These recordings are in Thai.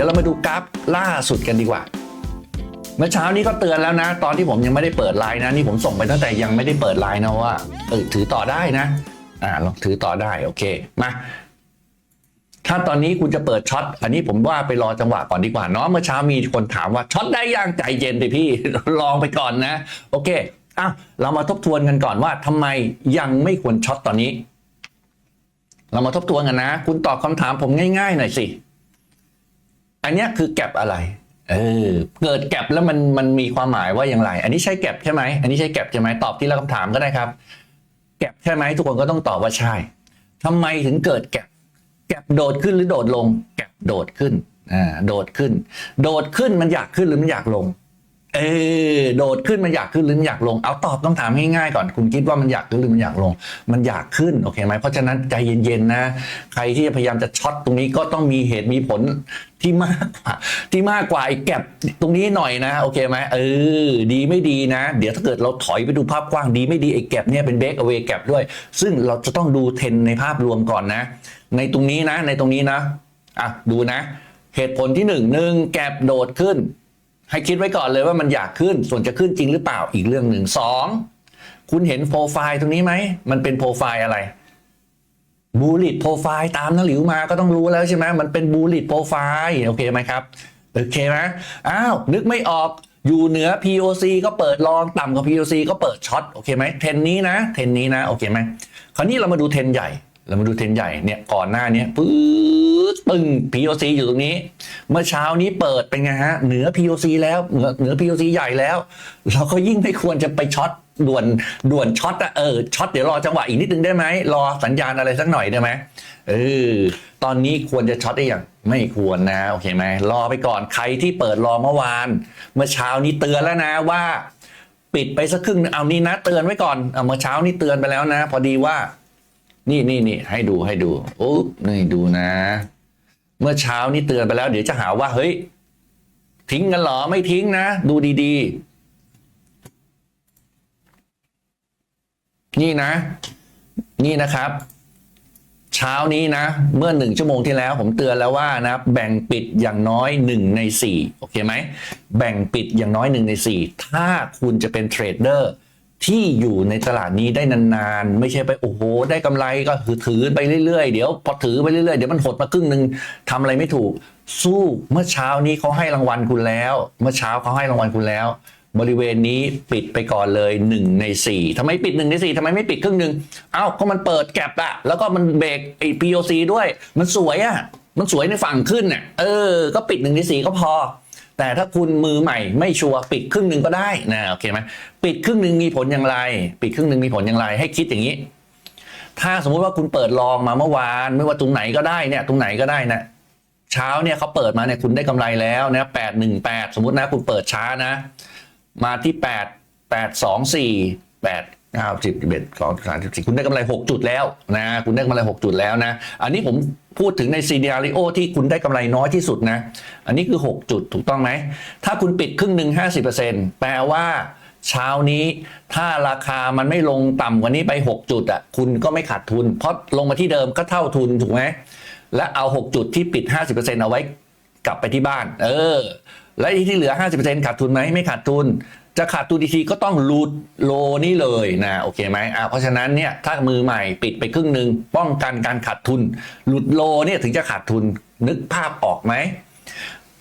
ดี๋ยวเรามาดูกราฟล่าสุดกันดีกว่า เมื่อเช้านี้ก็เตือนแล้วนะ ตอนที่ผมยังไม่ได้เปิดไลน์นะนี่ผมส่งไปตั้งแต่ยังไม่ได้เปิดไลน์นะว่าเออถือต่อได้นะอ่าลองถือต่อได้โอเคมาถ้าตอนนี้คุณจะเปิดช็อตอันนี้ผมว่าไปรอจังหวะก่อนดีกว่าเนาะเมื่อเช้ามีคนถามว่าช็อตได้ยังใจเย็นดิพี่ลองไปก่อนนะ โอเคอะเรามาทบทวนกันก่อนว่าทำไมยังไม่ควรช็อตตอนนี้ เรามาทบทวนกันนะ คุณตอบคำถามผมง่ายๆหน่อยสิ อันนี้คือแก็บอะไร เออ เกิดแก็บแล้วมันมันมีความหมายว่าอย่างไร อันนี้ใช่แก็บใช่ไหม อันนี้ใช่แก็บใช่ไหมตอบที่ละคำถามก็ได้ครับ แก็บใช่ไหมทุกคนก็ต้องตอบว่าใช่ทำไมถึงเกิดแก็บ แก็บโดดขึ้นหรือโดดลง แก็บโดดขึ้น อ่า โดดขึ้น โดดขึ้นมันอยากขึ้นหรือมันอยากลง เออโดดขึ้นมันอยากขึ้นหรือมันอยากลง เอาตอบต้องถามง่ายๆก่อน คุณคิดว่ามันอยากขึ้นหรือมันอยากลง มันอยากขึ้นโอเคไหมเพราะฉะนั้นใจเย็นๆนะ ใครที่จะพยายามจะช็อตตรงนี้ก็ต้องมีเหตุมีผลที่มากกว่าที่มากกว่าไอ้แก็บตรงนี้หน่อยนะ โอเคไหมเออ ดีไม่ดีนะ เดี๋ยวถ้าเกิดเราถอยไปดูภาพกว้างดีไม่ดีไอ้แก็บเนี่ยเป็นเบรกเอาไว้แก็บด้วย ซึ่งเราจะต้องดูเทรนในภาพรวมก่อนนะ ในตรงนี้นะ ในตรงนี้นะอะดูนะ เหตุผลที่หนึ่งหนึ่งแก็บโดดขึ้น ให้คิดไว้ก่อนเลยว่ามันอยากขึ้นส่วนจะขึ้นจริงหรือเปล่าอีกเรื่องหนึ่งสองคุณเห็นโปรไฟล์ตรงนี้ไหม มันเป็นโปรไฟล์อะไรบูลิตโปรไฟล์ตามนักหลิวมาก็ต้องรู้แล้วใช่ไหมมันเป็นบูลิตโปรไฟล์โอเคไหมครับโอเคไหมอ้าวนึกไม่ออกอยู่เหนือ POC ก็เปิดลองต่ำกว่า POC ก็เปิดช็อตโอเคไหมเทรนนี้นะเทรนนี้นะโอเคไหมคราวนี้เรามาดูเทรนใหญ่ เรามาดูเทรนใหญ่เนี่ยก่อนหน้านี้ปื๊ดปึ้ง POC อยู่ตรงนี้ เมื่อเช้านี้เปิดเป็นไงฮะ เหนือ POC แล้วเหนือเหนือ POC ใหญ่แล้ว เราก็ยิ่งไม่ควรจะไปช็อตด่วนด่วนช็อตอะเออช็อตเดี๋ยวรอจังหวะอีกนิดนึงได้ไหมรอสัญญาณอะไรสักหน่อยได้ไหมเออตอนนี้ควรจะช็อตได้อย่างไม่ควรนะโอเคไหมรอไปก่อนใครที่เปิดรอเมื่อวาน เมื่อเช้านี้เตือนแล้วนะว่า ปิดไปสักครึ่งนึงเอานี่นะ เตือนไว้ก่อนเอาเมื่อเช้านี้เตือนไปแล้วนะ พอดีว่า นี่นี่นี่ให้ดูให้ดูโอ้นี่ดูนะ เมื่อเช้านี้เตือนไปแล้ว เดี๋ยวจะหาว่าเฮ้ย ทิ้งกันหรอไม่ทิ้งนะ ดูดีๆ นี่นะ นี่นะครับ เช้านี้นะ เมื่อหนึ่งชั่วโมงที่แล้ว ผมเตือนแล้วว่านะ แบ่งปิดอย่างน้อยหนึ่งในสี่โอเคไหม แบ่งปิดอย่างน้อยหนึ่งในสี่ถ้าคุณจะเป็นเทรดเดอร์ ที่อยู่ในตลาดนี้ได้นานๆ ไม่ใช่ไปโอ้โห ได้กำไรก็ถือถือไปเรื่อยๆ เดี๋ยวพอถือไปเรื่อยๆ เดี๋ยวมันหดมาครึ่งหนึ่งทำอะไรไม่ถูก สู้เมื่อเช้านี้เขาให้รางวัลคุณแล้ว เมื่อเช้าเขาให้รางวัลคุณแล้ว บริเวณนี้ปิดไปก่อนเลย 1 ใน 4ทำไมปิด 1 ใน 4ทำไมไม่ปิดครึ่งหนึ่งเอ้าก็มันเปิดแก็บอะแล้วก็มันเบรกไอ้ POC ด้วย มันสวยอะมันสวยในฝั่งขึ้นน่ะเออ ก็ปิด1ใน4ก็พอ แต่ถ้าคุณมือใหม่ไม่ชัวร์ปิดครึ่งหนึ่งก็ได้นะโอเคไหมปิดครึ่งหนึ่งมีผลอย่างไร ปิดครึ่งหนึ่งมีผลอย่างไร ให้คิดอย่างนี้ ถ้าสมมุติว่าคุณเปิดลองมาเมื่อวาน ไม่ว่าตรงไหนก็ได้เนี่ย ตรงไหนก็ได้นะเช้าเนี่ยเขาเปิดมาเนี่ยคุณได้กำไรแล้วนะแปดหนึ่งแปดสมมตินะคุณเปิดช้านะ มาที่แปดแปดสองสี่แปด เก้าสิบเอ็ดสองสามสิบสี่คุณได้กำไรหกจุดแล้วนะคุณได้กำไรหกจุดแล้วนะ อันนี้ผมพูดถึงในซีเนียริโอที่คุณได้กำไรน้อยที่สุดนะ อันนี้คือ 6 จุดถูกต้องไหม ถ้าคุณปิดครึ่งหนึ่ง50%แปลว่าเช้านี้ถ้าราคามันไม่ลงต่ำกว่านี้ไป 6 จุดอะคุณก็ไม่ขาดทุน เพราะลงมาที่เดิมก็เท่าทุนถูกไหมและเอา 6 จุดที่ปิด 50%เอาไว้กลับไปที่บ้าน เออ และที่เหลือ 50%ขาดทุนไหมไม่ขาดทุน จะขาดทุนอีกทีก็ต้องหลุดโลนี้เลยนะโอเคไหมอะเพราะฉะนั้นเนี่ยถ้ามือใหม่ปิดไปครึ่งหนึ่งป้องกันการขาดทุนหลุดโลเนี่ยถึงจะขาดทุนนึกภาพออกไหม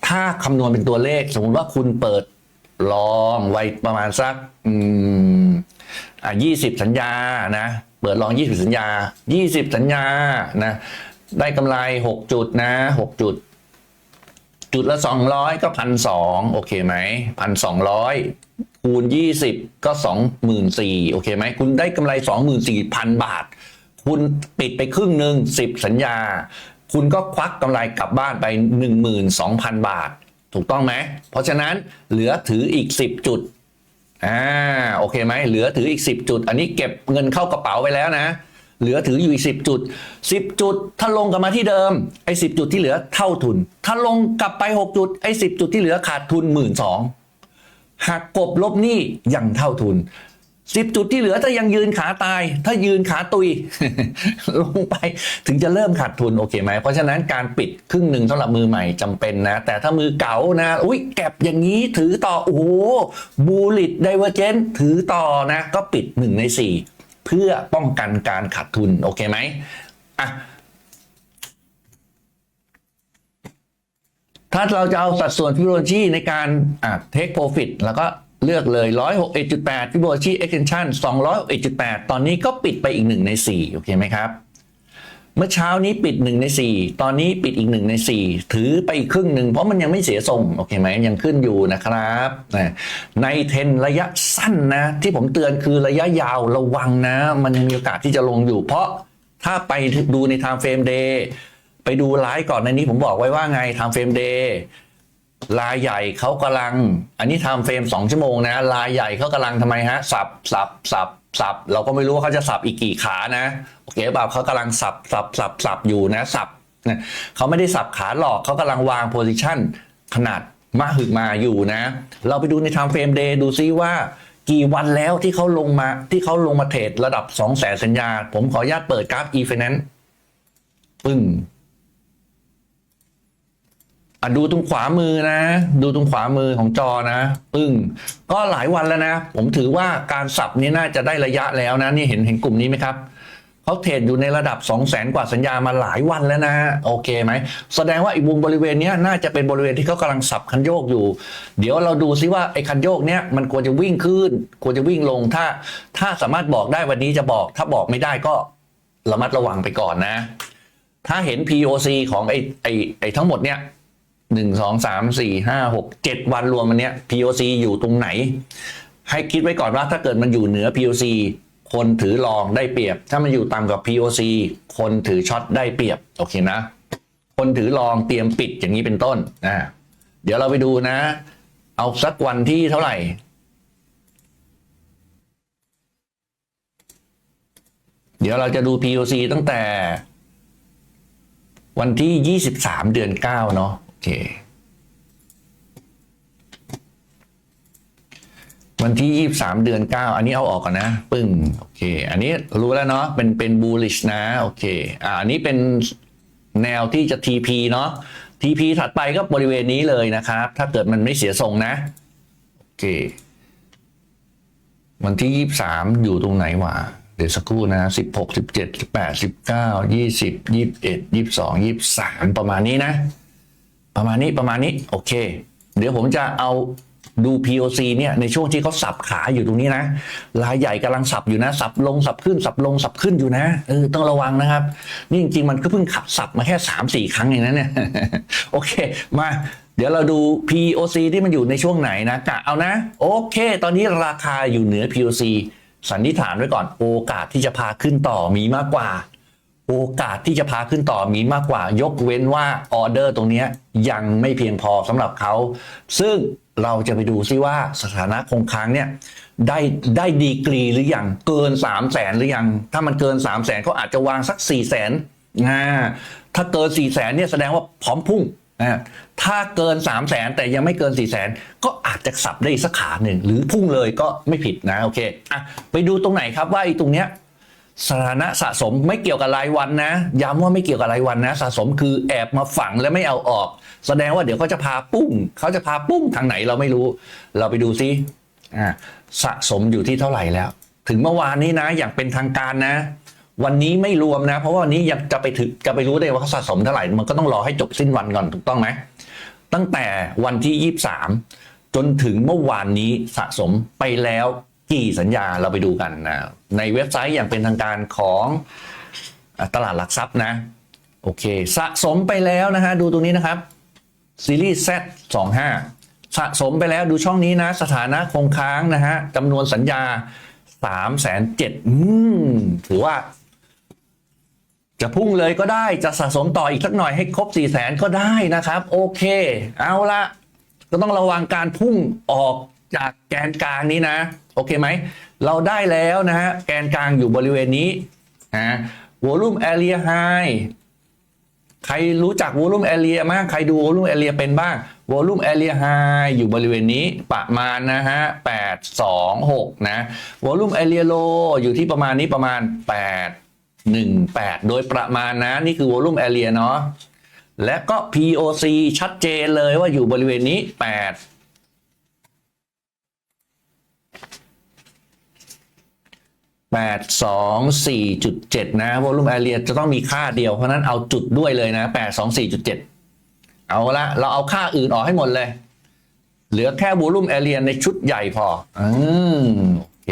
ถ้าคำนวณเป็นตัวเลข สมมติว่าคุณเปิดลองไว้ประมาณสักอืมอะยี่สิบสัญญานะเปิดลองยี่สิบสัญญายี่สิบสัญญานะได้กำไรหกจุดนะหกจุด จุดละสองร้อยก็พันสองโอเคไหมพันสองร้อยคูณยี่สิบก็สองหมื่นสี่โอเคไหมคุณได้กำไรสองหมื่นสี่พันบาท คุณปิดไปครึ่งหนึ่งสิบสัญญา คุณก็ควักกำไรกลับบ้านไป 12,000 บาท ถูกต้องไหม เพราะฉะนั้นเหลือถืออีก 10 จุดอ่าโอเคไหมเหลือถืออีก 10 จุด อันนี้เก็บเงินเข้ากระเป๋าไปแล้วนะ เหลือถืออยู่อีก10จุด10จุด ถ้าลงกลับมาที่เดิมไอ้10จุดที่เหลือเท่าทุน ถ้าลงกลับไป6จุดไอ้10จุดที่เหลือขาดทุน1 2ื่นหักกบลบหนี้ยังเท่าทุนสิบจุดที่เหลือถ้ายังยืนขาตาย ถ้ายืนขาตุย ลงไปถึงจะเริ่มขาดทุนโอเคไหม เพราะฉะนั้นการปิดครึ่งหนึ่งสำหรับมือใหม่จำเป็นนะ แต่ถ้ามือเก๋านะ อุ้ยแก็บอย่างนี้ถือต่อ โอ้โหบูลิตไดเวอร์เจนถือต่อนะ ก็ปิดหนึ่งในสี่ เพื่อป้องกันการขาดทุน โอเคไหมอะถ้าเราจะเอาสัดส่วนฟิโบนัชชีในการอะ take profit แล้วก็เลือกเลย 161.8ฟิโบนัชชี extension 261.8 ตอนนี้ก็ปิดไปอีก 1 ใน 4 โอเคไหมครับ เมื่อเช้านี้ปิด1ใน 4 ตอนนี้ปิดอีก 1 ใน 4 ถือไปอีกครึ่งหนึ่งเพราะมันยังไม่เสียทรงโอเคไหมยังขึ้นอยู่นะครับในเทรนระยะสั้นนะ ที่ผมเตือนคือระยะยาวระวังนะ มันยังมีโอกาสที่จะลงอยู่ เพราะถ้าไปดูใน time frame day ไปดูไลฟ์ก่อนในนี้ผมบอกไว้ว่าไง time frame day ลายใหญ่เขากำลัง อันนี้ทำเฟรมสองชั่วโมงนะ ลายใหญ่เขากำลังทำไมฮะ สับสับสับ สับเราก็ไม่รู้ว่าเขาจะสับอีกกี่ขานะโอเคเปล่าเขากำลังสับสับสับสับอยู่นะสับเขาไม่ได้สับขาหลอกเขากำลังวางโพซิชันขนาดมาหึกมาอยู่นะ เราไปดูในทำเฟรมเดย์ดูซิว่ากี่วันแล้วที่เขาลงมาที่เขาลงมาเทรดระดับ 2 0 0แสนสัญญา ผมขออนุญาตเปิดกราฟ e-finance ปึ้ง อะดูตรงขวามือนะ ดูตรงขวามือของจอนะปึ้งก็หลายวันแล้วนะ ผมถือว่าการสับนี้น่าจะได้ระยะแล้วนะนี่เห็นเห็นกลุ่มนี้ไหมครับเขาเทรดอยู่ในระดับ 2 0 0แสนกว่าสัญญามาหลายวันแล้วนะ โอเคไหม แสดงว่าอีกมุมบริเวณนี้น่าจะเป็นบริเวณที่เขากำลังสับคันโยกอยู่ เดี๋ยวเราดูซิว่าไอ้คันโยกเนี้ยมันควรจะวิ่งขึ้น ควรจะวิ่งลงถ้า ถ้าสามารถบอกได้วันนี้จะบอก ถ้าบอกไม่ได้ก็ระมัดระวังไปก่อนนะ ถ้าเห็น POC ของไอ้ไอ้ไอ้ทั้งหมดเนี้ย หนึ่งสองสามสี่ห้าหกเจ็ดวันรวมมันเนี้ย POC อยู่ตรงไหน ให้คิดไว้ก่อนว่าถ้าเกิดมันอยู่เหนือ POC คนถือรองได้เปรียบ ถ้ามันอยู่ต่ำกับ POC คนถือช็อตได้เปรียบ โอเคนะ คนถือรองเตรียมปิดอย่างนี้เป็นต้นนะเดี๋ยวเราไปดูนะ เอาสักวันที่เท่าไหร่ เดี๋ยวเราจะดู POC ตั้งแต่ วันที่ 23 เดือน 9 เนาะ เควันที่ 23 เดือน 9 อันนี้เอาออกก่อนนะ ปึ้ง โอเค อันนี้รู้แล้วเนาะ เป็น เป็น bullish นะ โอเค อ่า อันนี้เป็นแนวที่จะ TP เนาะ TP ถัดไปก็บริเวณนี้เลยนะครับ ถ้าเกิดมันไม่เสียทรงนะ โอเค วันที่ 23 อยู่ตรงไหนวะ เดี๋ยวสักครู่นะ 16 17 18 19 20 21 22 23 ประมาณนี้นะ ประมาณนี้ประมาณนี้โอเค เดี๋ยวผมจะเอาดู POC เนี่ยในช่วงที่เขาสับขาอยู่ตรงนี้นะรายใหญ่กำลังสับอยู่นะ สับลงสับขึ้นสับลงสับขึ้นอยู่นะเออต้องระวังนะครับ นี่จริงๆมันก็เพิ่งขับสับมาแค่3 4ครั้งเองนะเนี่ยโอเคมาเดี๋ยวเราดู POC ที่มันอยู่ในช่วงไหนนะกะเอานะ โอเค ตอนนี้ราคาอยู่เหนือ POC สันนิษฐานไว้ก่อนโอกาสที่จะพาขึ้นต่อมีมากกว่า โอกาสที่จะพาขึ้นต่อมีมากกว่ายกเว้นว่าออเดอร์ตรงนี้ยังไม่เพียงพอสำหรับเขา ซึ่งเราจะไปดูซิว่าสถานะคงค้างเนี่ยได้ได้ดีกรีหรือยังเกิน 3 0 0แสนหรือยัง ถ้ามันเกิน 3 0 0แสนเขาอาจจะวางสัก 4 0 0แสนนะถ้าเกิน 4 0 0แสนเนี่ยแสดงว่าพร้อมพุ่งนะถ้าเกิน 3 0 0แสนแต่ยังไม่เกิน 4 0 0แสนก็อาจจะสับได้สักขาหนึ่งหรือพุ่งเลยก็ไม่ผิดนะโอเคอะไปดูตรงไหนครับว่าไอ้ตรงเนี้ย สถานะสะสมไม่เกี่ยวกับรายวันนะ ย้ำว่าไม่เกี่ยวกับรายวันนะ สะสมคือแอบมาฝังแล้วไม่เอาออก แสดงว่าเดี๋ยวเขาจะพาปุ้งเขาจะพาปุ้งทางไหนเราไม่รู้ เราไปดูซิอ่าสะสมอยู่ที่เท่าไหร่แล้ว ถึงเมื่อวานนี้นะ อย่างเป็นทางการนะ วันนี้ไม่รวมนะ เพราะว่าวันนี้ยังจะไปถึงจะไปรู้ได้ว่าเขาสะสมเท่าไหร่ มันก็ต้องรอให้จบสิ้นวันก่อนถูกต้องไหมตั้งแต่วันที่ 23 จนถึงเมื่อวานนี้สะสมไปแล้ว กี่สัญญาเราไปดูกันนะในเว็บไซต์อย่างเป็นทางการของตลาดหลักทรัพย์นะ โอเค สะสมไปแล้วนะฮะ ดูตรงนี้นะครับ ซีรีส์ Z 25สะสมไปแล้วดูช่องนี้นะ สถานะคงค้างนะฮะจำนวนสัญญา3 7 0 0 0อืมถือว่า จะพุ่งเลยก็ได้จะสะสมต่ออีกสักหน่อยให้ครบ4 0 0แสนก็ได้นะครับ โอเค เอาละก็ต้องระวังการพุ่งออก จากแกนกลางนี้นะ โอเคไหม เราได้แล้วนะฮะ แกนกลางอยู่บริเวณนี้นะ volume area high ใครรู้จัก volume area บ้างใครดู volume area เป็นบ้าง volume area high อยู่บริเวณนี้ประมาณนะฮะ 8 2 6 นะ volume area low อยู่ที่ประมาณนี้ประมาณ 8 1 8 โดยประมาณนะ นี่คือ volume area เนาะ และก็ POC ชัดเจนเลยว่าอยู่บริเวณนี้ 8 8 2 4.7 นะ volume area จะต้องมีค่าเดียว เพราะนั้นเอาจุดด้วยเลยนะ 8 2 4.7 เอาละเราเอาค่าอื่นออกให้หมดเลย เหลือแค่ volume area ในชุดใหญ่พออืมโอเค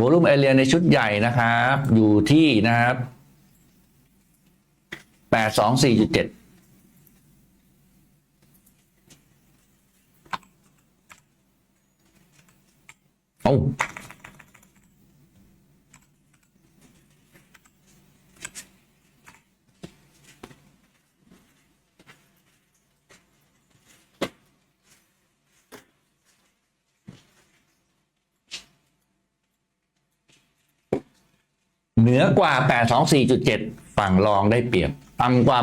volume area ในชุดใหญ่นะครับ อยู่ที่นะครับ 824.7 2 4.7โอ้าเหนือกว่า 824.7 ฝั่งรองได้เปรียบ ต่ำกว่า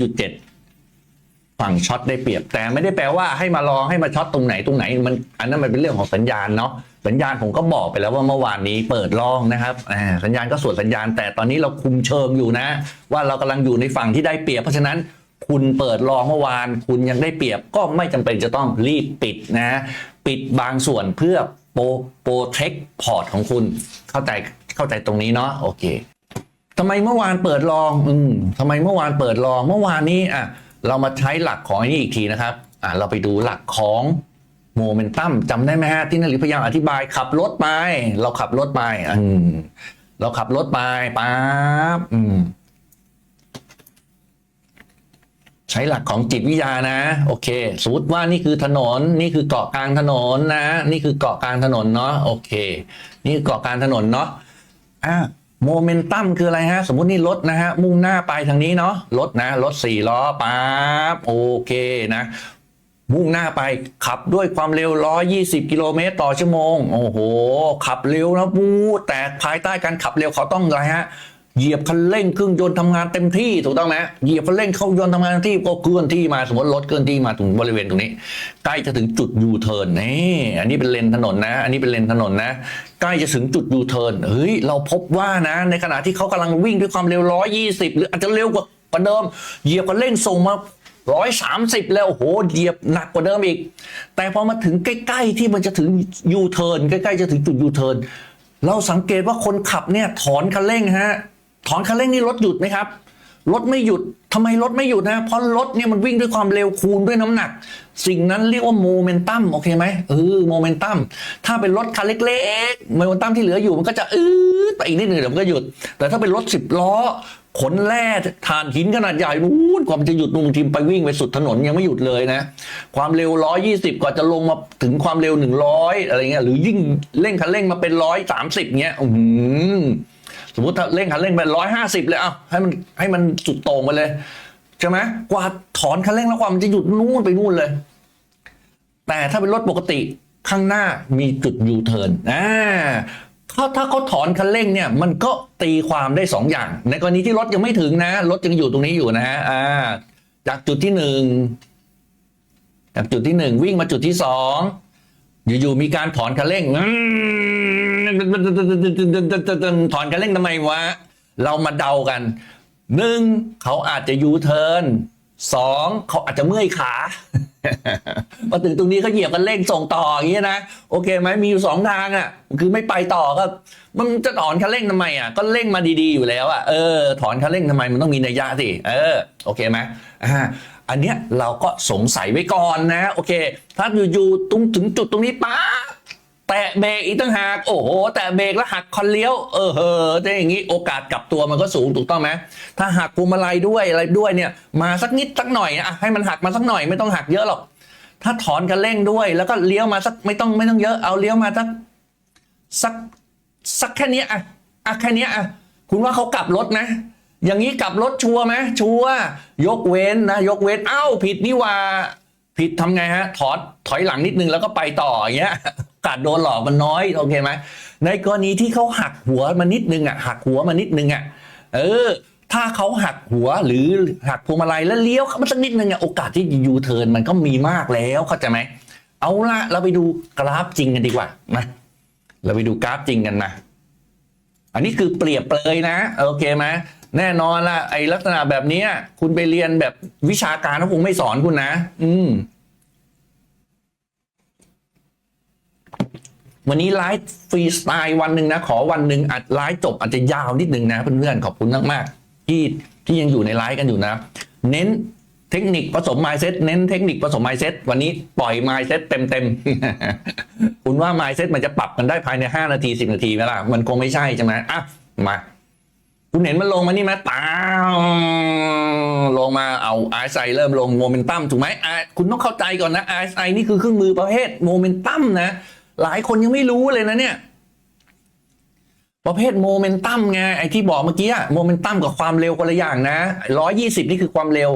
824.7 ฝั่งช็อตได้เปรียบ แต่ไม่ได้แปลว่าให้มาลองให้มาช็อตตรงไหนตรงไหน มันอันนั้นมันเป็นเรื่องของสัญญาณเนาะ สัญญาณผมก็บอกไปแล้วว่าเมื่อวานนี้เปิดลองนะครับสัญญาณก็ส่วนสัญญาณ แต่ตอนนี้เราคุมเชิงอยู่นะ ว่าเรากำลังอยู่ในฝั่งที่ได้เปรียบเพราะฉะนั้นคุณเปิดลองเมื่อวาน คุณยังได้เปรียบก็ไม่จำเป็นจะต้องรีบปิดนะ ปิดบางส่วนเพื่อโปรโปรเทคพอร์ตของคุณเข้าใจเข้าใจตรงนี้เนาะโอเคทำไมเมื่อวานเปิดลองอืมทำไมเมื่อวานเปิดลองเมื่อวานนี้อะเรามาใช้หลักของอันนี้อีกทีนะครับอะเราไปดูหลักของ โมเมนตัมจำได้ไหมฮะที่นันหรือพยายามอธิบายขับรถไป เราขับรถไปอืมเราขับรถไปปั๊บอืมใช้หลักของจิตวิทยานะ โอเคสมมติว่านี่คือถนน นี่คือเกาะกลางถนนนะ นี่คือเกาะกลางถนนเนาะโอเค นี่คือเกาะกลางถนนเนาะอะโมเมนตัมคืออะไรฮะ สมมุตินี่รถนะฮะ มุ่งหน้าไปทางนี้เนาะรถนะรถสี่ล้อปั๊บโอเคนะ มุ่งหน้าไปขับด้วยความเร็ว 120 กิโลเมตรต่อชั่วโมง โอ้โห ขับเร็วนะปูแต่ภายใต้การขับเร็วเขาต้องอะไรฮะเหยียบคันเร่งเครื่องยนต์ทำงานเต็มที่ถูกต้องไหมเหยียบคันเร่งเข้ายนต์ทำงานเต็มที่ก็เคลื่อนที่มาสมมติรถเคลื่อนที่มาถึงบริเวณตรงนี้ใกล้จะถึงจุดยูเทิร์นนี่อันนี้เป็นเลนถนนนะ อันนี้เป็นเลนถนนนะใกล้จะถึงจุดยูเทิร์นเฮ้ยเราพบว่านะ ในขณะที่เขากำลังวิ่งด้วยความเร็ว 120 หรืออาจจะเร็วกว่ากว่าเดิมเหยียบคันเร่งส่งมา ร้อยสามสิบแล้วโอ้โหเหยียบหนักกว่าเดิมอีก แต่พอมาถึงใกล้ๆที่มันจะถึงยูเทิร์นใกล้ๆจะถึงจุดยูเทิร์นเราสังเกตว่าคนขับเนี่ยถอนคันเร่งฮะถอนคันเร่งนี่รถหยุดไหมครับรถไม่หยุดทำไมรถไม่หยุดนะ เพราะรถเนี่ยมันวิ่งด้วยความเร็วคูณด้วยน้ำหนัก สิ่งนั้นเรียกว่าโมเมนตัมโอเคไหมเออโมเมนตัมถ้าเป็นรถคันเล็กๆโมเมนตัมที่เหลืออยู่มันก็จะอืดไปอีกนิดหนึ่งเดี๋ยวมันก็หยุด แต่ถ้าเป็นรถสิบล้อ ขนแร่ถ่านหินขนาดใหญ่นู้นกว่ามันจะหยุดบางทีมไปวิ่งไปสุดถนนยังไม่หยุดเลยนะ ความเร็ว 120 กว่าจะลงมาถึงความเร็ว 100 อะไรเงี้ยหรือยิ่งเร่งคันเร่งมาเป็น 130 เงี้ยอือหือสมมติถ้าเร่งคันเร่งไป150 เลยเอ้าให้มันให้มันสุดต่งไปเลย ใช่ไหมกว่าถอนคันเร่งแล้วกว่ามันจะหยุดนู่นไปนู่นเลย แต่ถ้าเป็นรถปกติข้างหน้ามีจุดยูเทิร์นอ่า ถ้าถ้าเขาถอนคันเร่งเนี่ยมันก็ตีความได้สองอย่าง ในกรณีที่รถยังไม่ถึงนะรถยังอยู่ตรงนี้อยู่นะฮะอ่าจากจุดที่หนึ่งจากจุดที่หนึ่งวิ่งมาจุดที่สองอยู่ๆมีการถอนคันเร่งถอนคันเร่งทำไมวะเรามาเดากันหนึ่งเขาอาจจะยูเทิร์น สองเขาอาจจะเมื่อยขามาถึงตรงนี้เขาเหยียบกันเร่งส่งต่ออย่างนี้นะโอเคไหมมีอยู่สองทางอะ คือไม่ไปต่อก็มันจะถอนคันเร่งทำไมอะก็เร่งมาดีๆอยู่แล้วอะเออถอนคันเร่งทำไมมันต้องมีนัยยะสิเออโอเคไหมอ่าอันเนี้ยเราก็สงสัยไว้ก่อนนะ โอเค ถ้าอยู่ๆตรงถึงจุดตรงนี้ป๊าบ แตะเบรกอีกตั้งหากโอ้โห แตะเบรกแล้วหักคันเลี้ยว เออเฮอถ้าอย่างนี้โอกาสกลับตัวมันก็สูงถูกต้องไหมถ้าหักพวงมาลัยด้วยอะไรด้วยเนี่ย มาสักนิดสักหน่อยนะอะให้มันหักมาสักหน่อยไม่ต้องหักเยอะหรอก ถ้าถอนคันเร่งด้วย แล้วก็เลี้ยวมาสักไม่ต้องไม่ต้องเยอะเอาเลี้ยวมาสักสักสักแค่นี้อะอะแค่นี้อะคุณว่าเขากลับรถนะอย่างนี้กลับรถชัวร์ไหมชัวร์ยกเว้นนะ ยกเว้นเอ้าผิดนี่ว่า ผิดทำไงฮะ ถอดถอยหลังนิดนึงแล้วก็ไปต่ออย่างเงี้ย กาสโดนหลอกมันน้อยโอเคไหมในกรณีที่เขาหักหัวมานิดนึงอะหักหัวมานิดนึงอะเออ ถ้าเขาหักหัวหรือหักพวงมาลัยแล้วเลี้ยวมาสักนิดนึงอะโอกาสที่ยูเทิร์นมันก็มีมากแล้วเข้าใจไหมเอาละเราไปดูกราฟจริงกันดีกว่านะเราไปดูกราฟจริงกันนะอันนี้คือเปรียบเปลยนะโอเคไหมแน่นอนละไอ้ลักษณะแบบนี้คุณไปเรียนแบบวิชาการเขาคงไม่สอนคุณนะ อืม วันนี้ไลฟ์ฟรีสไตล์วันหนึ่งนะ ขอวันหนึ่งอาจไลฟ์จบอาจจะยาวนิดนึงนะ เพื่อนๆขอบคุณมากๆที่ที่ยังอยู่ในไลฟ์กันอยู่นะ เน้นเทคนิคผสมไมเซ็ตเน้นเทคนิคผสมไมเซ็ตวันนี้ปล่อยไมซ์เซ็ตเต็มๆคุณว่าไมเซ็ตมันจะปรับกันได้ภายใน 5 นาที 10 นาทีไหมล่ะ มันคงไม่ใช่ใช่ไหมอะมา คุณเห็นมันลงมานี่ไหมตาวลงมาเอาไอซ์ไเริ่มลงโมเมนตัมถูกไหมคุณต้องเข้าใจก่อนนะไอซ์ไนี่คือเครื่องมือประเภทโมเมนตัมนะ หลายคนยังไม่รู้เลยนะเนี่ย ประเภทโมเมนตัมไงไอที่บอกเมื่อกี้โมเมนตัมกับความเร็วคนละอย่างนะร้อยี่สิบนี่คือความเร็ว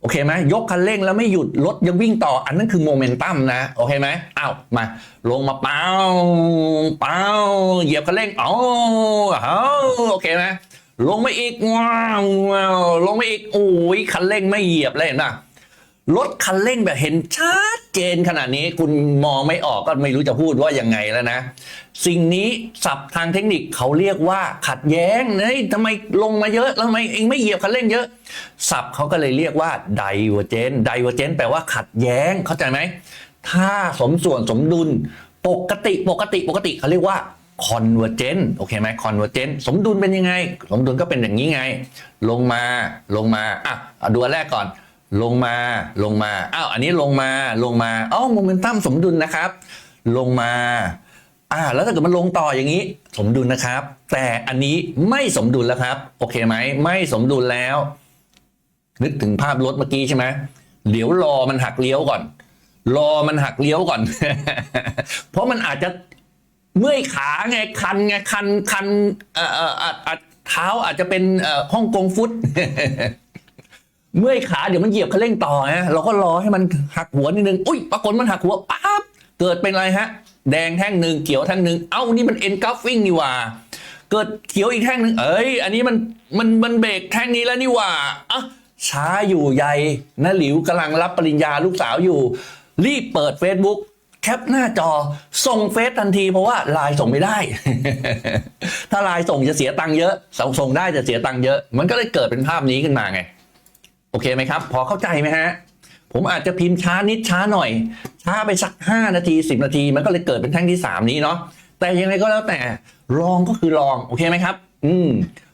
โอเคไหมยกคันเร่งแล้วไม่หยุดรถยังวิ่งต่อ อันนั้นคือโมเมนตัมนะ โอเคไหมอ้าวมา ลงมาเป้าเป้าเหยียบคันเร่งอ๋อเอาโอเคไหมลงมาอีกว้าวลงมาอีกโอ้ยคันเร่งไม่เหยียบเลยนะ รถคันเร่งแบบเห็นชัดเจนขนาดนี้คุณมองไม่ออกก็ไม่รู้จะพูดว่ายังไงแล้วนะ สิ่งนี้ศัพท์ทางเทคนิคเขาเรียกว่าขัดแย้งเฮ้ยทำไมลงมาเยอะแล้วทำไมเองไม่เหยียบคันเร่งเยอะ ศัพท์เขาก็เลยเรียกว่า divergent divergent แปลว่าขัดแย้งเข้าใจไหมถ้าสมส่วนสมดุลปกติปกติปกติเขาเรียกว่า convergent โอเคไหม convergent สมดุลเป็นยังไง สมดุลก็เป็นอย่างนี้ไง ลงมาลงมาอะดูอันแรกก่อน ลงมาลงมาอ้าวอันนี้ลงมาลงมาอ๋อโมเมนตัมสมดุลนะครับ ลงมาอ่าแล้วถ้าเกิดมันลงต่ออย่างนี้ สมดุลนะครับ แต่อันนี้ไม่สมดุลแล้วครับ โอเคไหมไม่สมดุลแล้ว นึกถึงภาพรถเมื่อกี้ใช่ไหมเดี๋ยวรอมันหักเลี้ยวก่อน รอมันหักเลี้ยวก่อน เพราะมันอาจจะเมื่อยขาไงคันไงคันคันเอ่อเอ่ออาจอเท้าอาจจะเป็นเอ่อฮ่องกงฟุต เมื่อยขาเดี๋ยวมันเหยียบคันเร่งต่อฮะเราก็รอให้มันหักหัวนิดนึงอุ้ยปรากฏมันหักหัวปั๊บเกิดเป็นอะไรฮะ แดงแท่งหนึ่งเขียวแท่งหนึ่งเอ้านี่มันเอ็นกัฟฟิ้งนี่ว่า เกิดเขียวอีกแท่งหนึ่งเอ้ยอันนี้มันมันมันเบรกแท่งนี้แล้วนี่ว่าอะช้าอยู่ใหญ่นะหลิวกำลังรับปริญญาลูกสาวอยู่ รีบเปิด Facebook แคปหน้าจอส่งเฟซทันทีเพราะว่าไลน์ส่งไม่ได้ ถ้าไลน์ส่งจะเสียตังค์เยอะส่งส่งได้จะเสียตังค์เยอะ มันก็เลยเกิดเป็นภาพนี้ขึ้นมาไง อเคไหมครับ พอเข้าใจไหมฮะ ผมอาจจะพิมพ์ช้านิดช้าหน่อย ช้าไปสัก 5 นาที 10 นาที มันก็เลยเกิดเป็นแท่งที่ 3 นี้เนาะแต่ยังไงก็แล้วแต่ลองก็คือลองโอเคไหมครับ อืม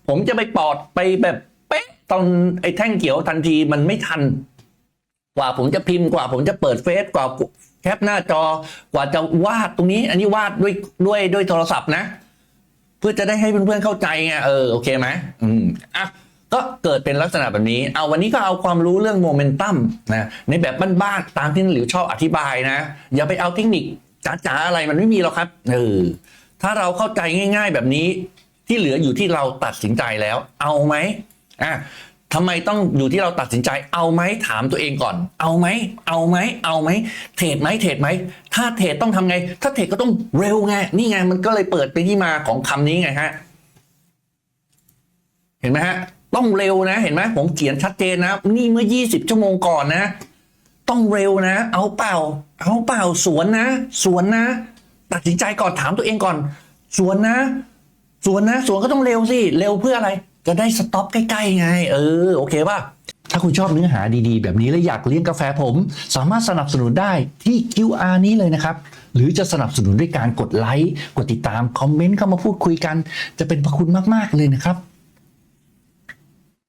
ผมจะไปปอดไปแบบเป๊ะตอนไอ้แท่งเขียวทันทีมันไม่ทัน กว่าผมจะพิมพ์กว่าผมจะเปิดเฟซกว่าแคปหน้าจอกว่าจะวาดตรงนี้ อันนี้วาดด้วยด้วยด้วยโทรศัพท์นะ เพื่อจะได้ให้เพื่อนๆเข้าใจไงเออโอเคไหมอืมอะ ก็เกิดเป็นลักษณะแบบนี้ เอาวันนี้ก็เอาความรู้เรื่องโมเมนตัมนะในแบบบ้านๆตามที่หลิวชอบอธิบายนะ อย่าไปเอาเทคนิคจ๋าๆอะไรมันไม่มีหรอกครับเออถ้าเราเข้าใจง่าย ๆ แบบนี้ที่เหลืออยู่ที่เราตัดสินใจแล้ว เอาไหมอะทำไมต้องอยู่ที่เราตัดสินใจ เอาไหมถามตัวเองก่อน เอาไหม เอาไหม เอาไหม เทรดไหมเทรดไหม ถ้าเทรดต้องทำไง ถ้าเทรดก็ต้องเร็วไง นี่ไงมันก็เลยเปิดเป็นที่มาของคำนี้ไงฮะ เห็นไหมฮะ ต้องเร็วนะเห็นไหมผมเขียนชัดเจนนะ นี่เมื่อ 20 ชั่วโมงก่อนนะ ต้องเร็วนะ เอาเปล่า เอาเปล่าสวนนะ สวนนะ ตัดสินใจก่อนถามตัวเองก่อน สวนนะ สวนนะ สวนก็ต้องเร็วสิ เร็วเพื่ออะไร จะได้สต็อปใกล้ๆไง เออ โอเคป่ะถ้าคุณชอบเนื้อหาดีๆ แบบนี้และอยากเลี้ยงกาแฟผม สามารถสนับสนุนได้ที่ QR นี้เลยนะครับ หรือจะสนับสนุนด้วยการกดไลค์ กดติดตาม คอมเมนต์เข้ามาพูดคุยกัน จะเป็นพระคุณมากๆเลยนะครับ